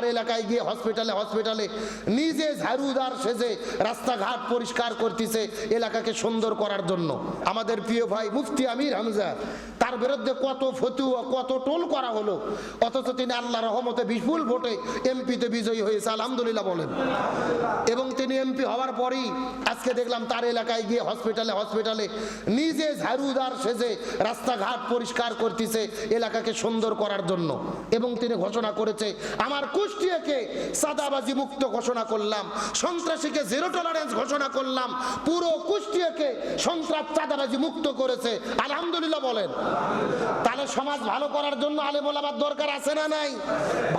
তার এলাকায় গিয়ে হসপিটালে হসপিটালে নিজে ঝাড়ুদার সেজে রাস্তাঘাট পরিষ্কার করতেছে এলাকাকে সুন্দর করার জন্য। আমাদের প্রিয় ভাই মুফতি আমির হামজা তার বিরুদ্ধে কত ফতুয়া, কত টোল করা হলো। অথচ তিনি আল্লাহ রহমতে বিপুল ভোটে এমপিতে বিজয়ী হয়েছে, আলহামদুলিল্লাহ বলেন। এবং তিনি এমপি হওয়ার পরেই আজকে দেখলাম তার এলাকায় গিয়ে হসপিটালে হসপিটালে নিজে ঝাড়ুদার সেজে রাস্তাঘাট পরিষ্কার করতেছে এলাকাকে সুন্দর করার জন্য। এবং তিনি ঘোষণা করেছে, আমার কুষ্টিয়াকে সাদাবাজি মুক্ত ঘোষণা করলাম, সন্ত্রাসীকে জিরো টলারেন্স ঘোষণা করলাম, পুরো কুষ্টিয়াকে সন্ত্রাস চাঁদাবাজি মুক্ত করেছে। আলহামদুলিল্লাহ বলেন। তাহলে সমাজ ভালো করার জন্য আলেমোলাবার দরকার আছে না নাই?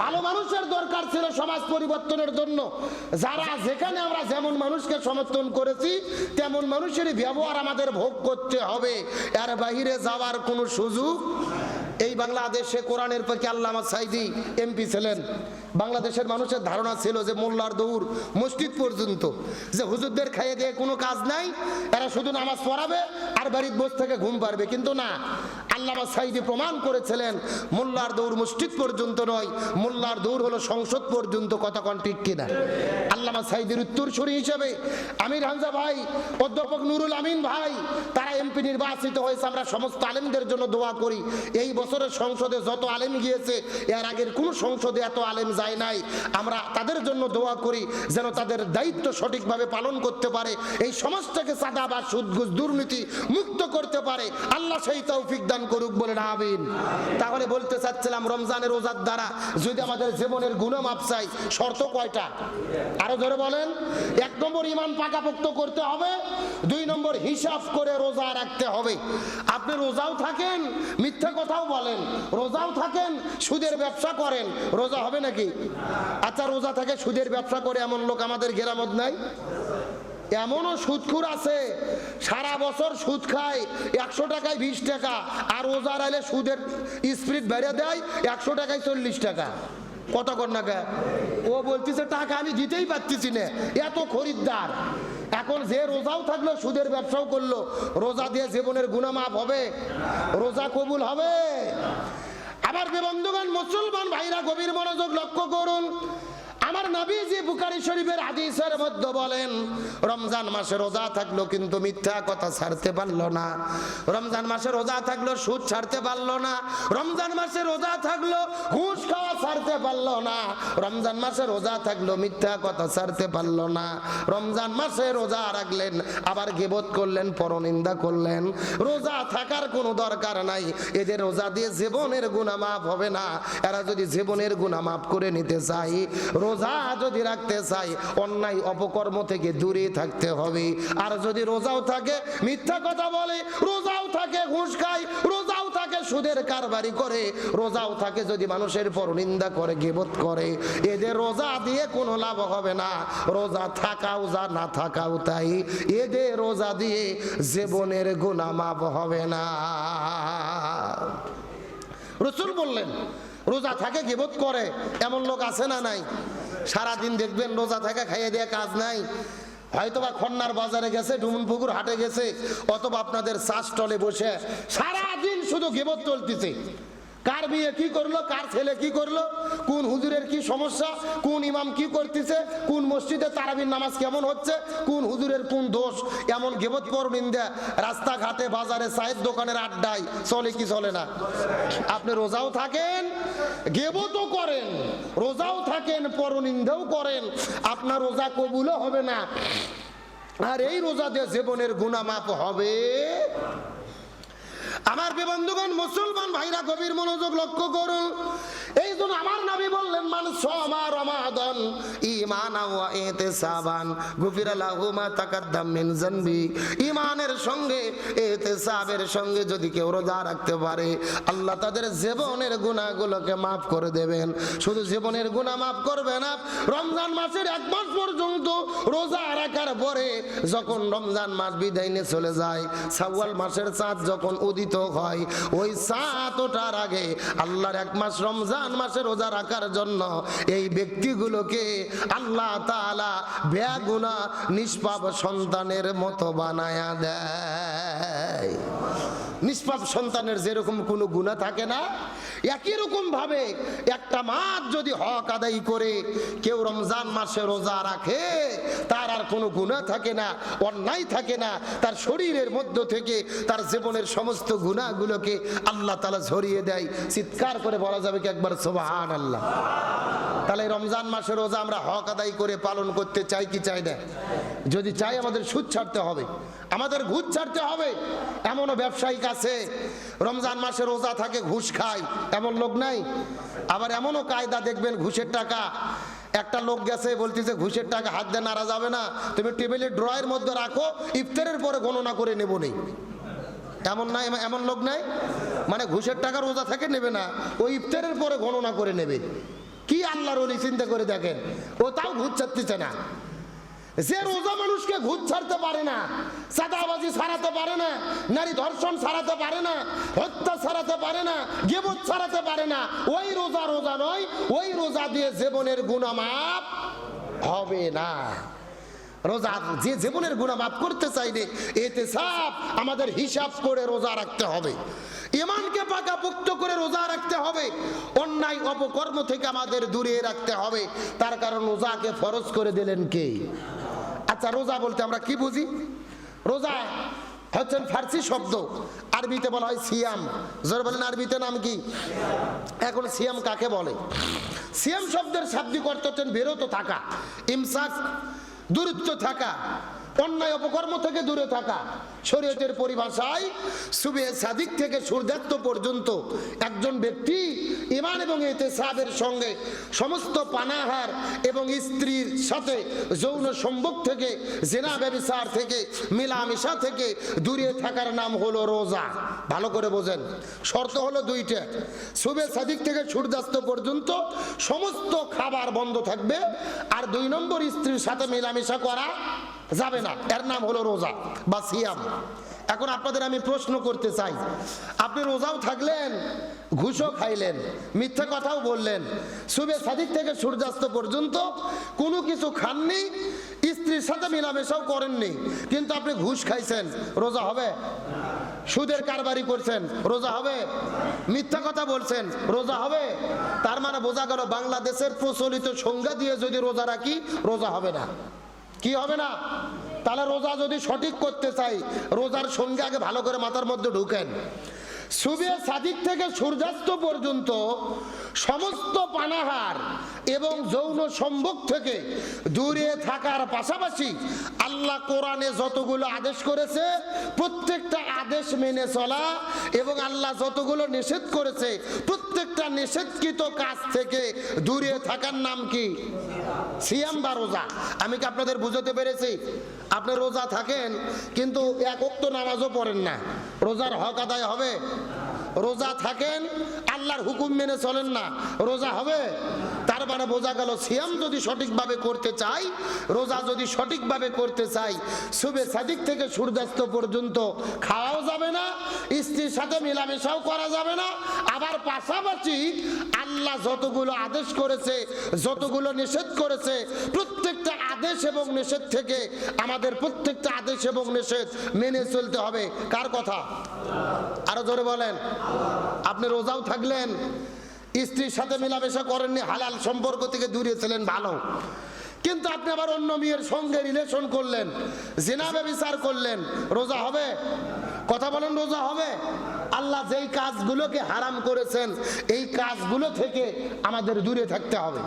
ভালো মানুষের দরকার ছিল সমাজ পরিবর্তনের জন্য। যারা যেখানে আমরা যেমন মানুষকে সমর্থন করেছি, তেমন মানুষেরই ব্যবহার আমাদের ভোগ করতে হবে। এর বাহিরে যাওয়ার কোনো সুযোগ? এই বাংলাদেশে কোরআনের পক্ষে আল্লামা সাইদি এমপি ছিলেন। বাংলাদেশের মানুষের ধারণা ছিল যে মোল্লার দৌড় মসজিদ পর্যন্ত। যে হুজুরদের খাইয়ে দিয়ে কোনো কাজ নাই, এরা শুধু নামাজ পড়াবে আর বাড়ির বস থেকে ঘুম পারবে কিন্তু না আল্লামা সাইদি প্রমাণ করেছিলেন, মোল্লার দৌড় মসজিদ পর্যন্ত নয়, মোল্লার দৌড় হলো সংসদ পর্যন্ত, কথা কন ঠিক কিনা? আল্লামা সাইদির উত্তরসূরি হিসেবে, আমির হামজা ভাই, অধ্যাপক নুরুল আমিন ভাই, তারা এমপি নির্বাচিত হয়েছে, আমরা সমস্ত আলেমদের জন্য দোয়া করি। এই বছরের সংসদে যত আলেম গিয়েছে, এর আগের কোন সংসদে এত আলেম যায় নাই। আমরা তাদের জন্য দোয়া করি, যেন তাদের দায়িত্ব সঠিকভাবে পালন করতে পারে, এই সমাজটাকে চাঁদা বা সুদ দুর্নীতি মুক্ত করতে পারে। আল্লাহ সেই তৌফিক দান করুক বলে না আমিন। তাহলে বলতে চাচ্ছিলাম, রমজানের রোজার দ্বারা যদি আমাদের জীবনের গুণমাপ চাই, শর্ত কয়টা? আরও ধরে বলেন। এক নম্বর ইমান পাকাপোক্ত করতে হবে, দুই নম্বর হিসাব করে রোজা রাখতে হবে। আপনি রোজাও থাকেন, মিথ্যা কথাও বলেন। রোজাও থাকেন, সুদের ব্যবসা করেন। রোজা হবে নাকি? আচ্ছা রোজা থাকে সুদের ব্যবসা করে এমন লোক আমাদের গেরামত নাই? এমনও সুদখুর আছে, সারা বছর সুদ খায়, একশো টাকায় বিশ টাকা, আর রোজা আইলে সুদের স্প্রিট বেড়ে দেয়, একশো টাকায় চল্লিশ টাকা। কত কর নাকা ও বলতেছে, টাকা আমি দিতেই পারতেছি না, এত খরিদ্দার। এখন যে রোজাও থাকল, সুদের ব্যবসাও করল, রোজা দিয়ে জীবনের গুণামাপ হবে, রোজা কবুল হবে। আবার বন্ধুগণ মুসলমান ভাইরা গভীর মনোযোগ লক্ষ্য করুন আমার নবীজি বুকারি শরীফের হাদিসের মধ্যে বলেন, রমজান মাসে রোজা থাকল কিন্তু মিথ্যা কথা ছাড়তে পারল না। রমজান মাসে রোজা থাকল সুদ ছাড়তে পারল না। রমজান মাসে রোজা থাকল ঘুষ খাওয়া ছাড়তে পারল না। রমজান মাসে রোজা থাকল মিথ্যা কথা ছাড়তে পারল না। রমজান মাসে রোজা রাখলেন, আবার গেবত করলেন, পরনিন্দা করলেন। রোজা থাকার কোনো দরকার নাই। এদের রোজা দিয়ে জীবনের গুণা মাফ হবে না। এরা যদি জীবনের গুণা মাফ করে নিতে চাই রোজা যদি রাখতে চাই, অন্যায় অপকর্ম থেকে দূরে থাকতে হবে। আর যদি রোজাও থাকে, মিথ্যা কথা বলে, রোজাও থাকে, ঘুষ খায়, রোজাও থাকে, সুদের কারবারি করে, রোজাও থাকে যদি মানুষের পর নিন্দা করে, গেবত করে, এদের রোজা দিয়ে কোনো লাভ হবে না। রোজা থাকাও যা, না থাকাও তাই। এদের রোজা দিয়ে জীবনের গুণা মাপ হবে না। রসুল বললেন রোজা থাকে গেবত করে। এমন লোক আছে না নাই? সারাদিন দেখবেন রোজা থাকে, খাইয়ে দিয়ে কাজ নাই। হয়তোবা খন্নার বাজারে গেছে ডুমুন পুকুর হাটে গেছে, অথবা আপনাদের চাষ টলে বসে সারাদিন শুধু গেবত চলতেছে। কার বিয়ে কি করল, কার ছেলে কি করল, কোন হুজুরের কি সমস্যা, কোন ইমাম কি করতেছে, কোন মসজিদে তারাবির নামাজ কেমন হচ্ছে, কোন হুজুরের কোন দোষ, এমন গেবত পর নিন্দা, রাস্তাঘাটে, বাজারে, চায়ের দোকানের আড্ডায়, চলে কি চলে না? আপনি রোজাও থাকেন, গেবতও করেন, রোজাও থাকেন, পরনিন্দাও করেন, আপনার রোজা কবুলও হবে না। আর এই রোজা দিয়ে জীবনের গুণামাপ হবে। আমার বিবন্ধুগণ মুসলমান ভাইরা গভীর মনোযোগ লক্ষ্য করুন। বললেন মানুষ রমাদন ইমান এতে সাবান গুফিরা লাহু মা তাকাদ্দাম মিন ইমানের সঙ্গে এতে সাবের সঙ্গে যদি কেউ রোজা রাখতে পারে, আল্লাহ তাদের জীবনের গুণাগুলোকে মাফ করে দেবেন। শুধু জীবনের গুণা মাফ করবে না, রমজান মাসের এক মাস পর্যন্ত রোজা রাখার পরে যখন রমজান মাস বিদায় নিয়ে চলে যায় সাওয়াল মাসের চাঁদ যখন উদিত হয়, ওই চাঁদ ওঠার আগে আল্লাহর এক মাস রমজান মাসে রোজা রাখার জন্য এই ব্যক্তিগুলোকে আল্লাহ তালা বেগুনা নিষ্পাপ সন্তানের মতো বানায়া দেয়। নিষ্পাপ সন্তানের যেরকম কোনো গুণা থাকে না, একই রকম ভাবে একটা মাছ যদি হক আদায় করে, কেউ রমজান মাসে রোজা রাখে, তার আর কোনো গুণা থাকে না, অন্যায় থাকে না, তার শরীরের মধ্য থেকে তার জীবনের সমস্ত গুণাগুলোকে আল্লাহ তালা ঝরিয়ে দেয়। চিৎকার করে বলা যাবে কি একবার? সোবাহান আল্লাহ তাহলে রমজান মাসে রোজা আমরা হক আদায় করে পালন করতে চাই কি চাই না? যদি চাই আমাদের সুদ ছাড়তে হবে, আমাদের ঘুষ ছাড়তে হবে, এমনও ব্যবসায়িক আছে, রমজান মাসে রোজা থাকে, ঘুষ খায়, এমন লোক নাই। আবার এমনও কায়দা দেখবেন ঘুষের টাকা, একটা লোক গেছে, বলতেছে, ঘুষের টাকা হাত দিয়ে নাড়া যাবে না, তুমি টেবিলের ড্রয়ের মধ্যে রাখো, ইফতারের পরে গণনা করে নেব নেই। এমন নাই, এমন লোক নাই? মানে ঘুষের টাকা রোজা থেকে নেবে না, ওই ইফতারের পরে গণনা করে নেবে। কি আল্লাহর ওলি চিন্তা করে দেখেন? ও তাও ঘুষ ছাড়তেছে না। যে রোজা মানুষকে ঘুষ ছাড়তে পারে না সাদাবাজি ছাড়াতে পারে না, নারী ধর্ষণ ছাড়াতে পারে না, হত্যা ছাড়াতে পারে না, গেবত ছাড়াতে পারে না, ওই রোজা রোজা নয়, ওই রোজা দিয়ে জীবনের গুণামাপ হবে না। রোজা যে জীবনের গুণা মাফ করতে চাইলে এতে সাপ আমাদের হিসাব করে রোজা রাখতে হবে। ইমানকে পাকাপুক্ত করে রোজা রাখতে হবে, অন্যায় অপকর্ম থেকে আমাদের দূরে রাখতে হবে। তার কারণ রোজাকে ফরজ করে দিলেন কে? আচ্ছা রোজা বলতে আমরা কি বুঝি? রোজা হচ্ছেন ফার্সি শব্দ, আরবিতে বলা হয় সিয়াম। জোর বলেন, আরবিতে নাম কি? এখন সিয়াম কাকে বলে? সিয়াম শব্দের শাব্দিক অর্থ হচ্ছেন বেরোতে থাকা, ইমসাক, দূরত্ব থাকা। অন্যায় অপকর্ম থেকে দূরে থাকা। শরীয়তের পরিভাষায় সুবে সাদিক থেকে সূর্যাস্ত পর্যন্ত একজন ব্যক্তি ইমান এবং এতে সাবের সঙ্গে সমস্ত পানাহার এবং স্ত্রীর সাথে যৌন সম্ভোগ থেকে, জেনা ব্যবসার থেকে, মিলামিশা থেকে দূরে থাকার নাম হলো রোজা। ভালো করে বোঝেন। শর্ত হলো দুইটা। সুবে সাদিক থেকে সূর্যাস্ত পর্যন্ত সমস্ত খাবার বন্ধ থাকবে আর দুই নম্বর স্ত্রীর সাথে মেলামেশা করা যাবে না। এর নাম হলো রোজা বা সিয়াম। এখন আপনাদের আমি প্রশ্ন করতে চাই। আপনি রোজাও থাকলেন, ঘুষও খাইলেন, মিথ্যা কথাও বললেন। সুবে সাদিক থেকে সূর্যাস্ত পর্যন্ত কোনো কিছু খাননি, স্ত্রীর সাথে মেলামেশাও করেননি। কিন্তু আপনি ঘুষ খাইছেন, রোজা হবে? সুদের কারবারি করছেন, রোজা হবে? মিথ্যা কথা বলছেন, রোজা হবে? তার মানে বোঝা গেল বাংলাদেশের প্রচলিত সংজ্ঞা দিয়ে যদি রোজা রাখি, রোজা হবে না। কি হবে না? তাহলে রোজা যদি সঠিক করতে চাই, রোজার সঙ্গে আগে ভালো করে মাথার মধ্যে ঢুকেন। সুবে সাদিক থেকে সূর্যাস্ত পর্যন্ত সমস্ত পানাহার এবং যৌন সম্ভোগ থেকে দূরে থাকার পাশাপাশি আল্লাহ কোরআনে যতগুলো আদেশ করেছে, প্রত্যেকটা আদেশ মেনে চলা এবং আল্লাহ যতগুলো নিষেধ করেছে, প্রত্যেকটা নিষেধকৃত কাজ থেকে দূরে থাকার নাম কি? সিয়াম বা রোজা? আমি কি আপনাদের বুঝাতে পেরেছি? আপনি রোজা থাকেন, কিন্তু এক উক্ত নামাজও পড়েন না। রোজার হক আদায় হবে? রোজা থাকেন, আল্লাহর হুকুম মেনে চলেন না। রোজা হবে? তার মানে বোঝা গেল সিয়াম যদি সঠিকভাবে করতে চাই রোজা যদি সঠিকভাবে করতে চাই শুভে সাদিক থেকে সূর্যাস্ত পর্যন্ত খাওয়াও যাবে না, স্ত্রীর সাথে মেলামেশাও করা যাবে না। আবার পাশাপাশি আল্লাহ যতগুলো আদেশ করেছে, যতগুলো নিষেধ করেছে, প্রত্যেকটা আদেশ এবং নিষেধ থেকে আমাদের প্রত্যেকটা আদেশ এবং নিষেধ মেনে চলতে হবে। কার কথা? আরও জোরে বলেন। আপনি রোজাও থাকলেন স্ত্রীর সাথে মেলামেশা করেননি, হালাল সম্পর্ক থেকে দূরে ছিলেন, ভালো। কিন্তু আপনি আবার অন্য মেয়ের সঙ্গে রিলেশন করলেন জেনাবে বিচার করলেন, রোজা হবে? কথা বলেন, রোজা হবে? আল্লাহ যেই কাজগুলোকে হারাম করেছেন, এই কাজগুলো থেকে আমাদের দূরে থাকতে হবে।